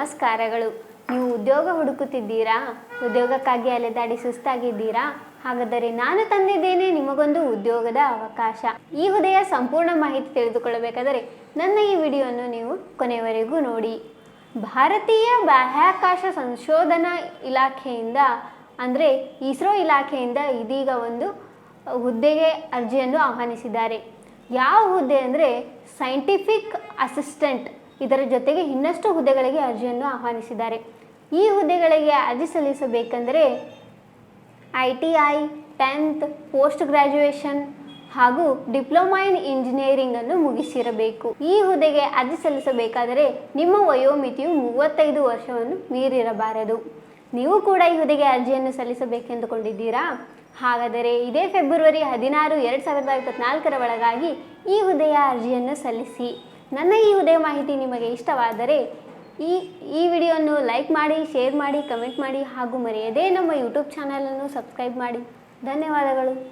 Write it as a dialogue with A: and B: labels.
A: ನಮಸ್ಕಾರಗಳು. ನೀವು ಉದ್ಯೋಗ ಹುಡುಕುತ್ತಿದ್ದೀರಾ? ಉದ್ಯೋಗಕ್ಕಾಗಿ ಅಲೆದಾಡಿ ಸುಸ್ತಾಗಿದ್ದೀರಾ? ಹಾಗಾದರೆ ನಾನು ತಂದಿದ್ದೇನೆ ನಿಮಗೊಂದು ಉದ್ಯೋಗದ ಅವಕಾಶ. ಈ ಹುದೆಯ ಸಂಪೂರ್ಣ ಮಾಹಿತಿ ತಿಳಿದುಕೊಳ್ಳಬೇಕಾದರೆ ನನ್ನ ಈ ವಿಡಿಯೋವನ್ನು ನೀವು ಕೊನೆಯವರೆಗೂ ನೋಡಿ. ಭಾರತೀಯ ಬಾಹ್ಯಾಕಾಶ ಸಂಶೋಧನಾ ಇಲಾಖೆಯಿಂದ, ಅಂದರೆ ಇಸ್ರೋ ಇಲಾಖೆಯಿಂದ ಇದೀಗ ಒಂದು ಹುದ್ದೆಗೆ ಅರ್ಜಿಯನ್ನು ಆಹ್ವಾನಿಸಿದ್ದಾರೆ. ಯಾವ ಹುದ್ದೆ ಅಂದರೆ ಸೈಂಟಿಫಿಕ್ ಅಸಿಸ್ಟೆಂಟ್ ಇದರ ಜೊತೆಗೆ ಇನ್ನಷ್ಟು ಹುದ್ದೆಗಳಿಗೆ ಅರ್ಜಿಯನ್ನು ಆಹ್ವಾನಿಸಿದ್ದಾರೆ. ಈ ಹುದ್ದೆಗಳಿಗೆ ಅರ್ಜಿ ಸಲ್ಲಿಸಬೇಕೆಂದರೆ I T I, tenth, post graduation ಹಾಗೂ ಡಿಪ್ಲೊಮಾ ಇನ್ ಇಂಜಿನಿಯರಿಂಗ್ ಅನ್ನು ಮುಗಿಸಿರಬೇಕು. ಈ ಹುದ್ದೆಗೆ ಅರ್ಜಿ ಸಲ್ಲಿಸಬೇಕಾದರೆ ನಿಮ್ಮ ವಯೋಮಿತಿಯು ಮೂವತ್ತೈದು ವರ್ಷವನ್ನು ಮೀರಿರಬಾರದು. ನೀವು ಕೂಡ ಈ ಹುದ್ದೆಗೆ ಅರ್ಜಿಯನ್ನು ಸಲ್ಲಿಸಬೇಕೆಂದುಕೊಂಡಿದ್ದೀರಾ? ಹಾಗಾದರೆ ಇದೇ ಫೆಬ್ರವರಿ ಹದಿನಾರು, ಎರಡು ಸಾವಿರದ ಇಪ್ಪತ್ನಾಲ್ಕರ ಒಳಗಾಗಿ ಈ ಹುದ್ದೆಯ ಅರ್ಜಿಯನ್ನು ಸಲ್ಲಿಸಿ. ನನ್ನ ಈ ಉದಯ ಮಾಹಿತಿ ನಿಮಗೆ ಇಷ್ಟವಾದರೆ ಈ ಈ ವಿಡಿಯೋವನ್ನು ಲೈಕ್ ಮಾಡಿ, ಶೇರ್ ಮಾಡಿ, ಕಮೆಂಟ್ ಮಾಡಿ ಹಾಗೂ ಮರೆಯದೇ ನಮ್ಮ ಯೂಟ್ಯೂಬ್ ಚಾನಲನ್ನು ಸಬ್ಸ್ಕ್ರೈಬ್ ಮಾಡಿ. ಧನ್ಯವಾದಗಳು.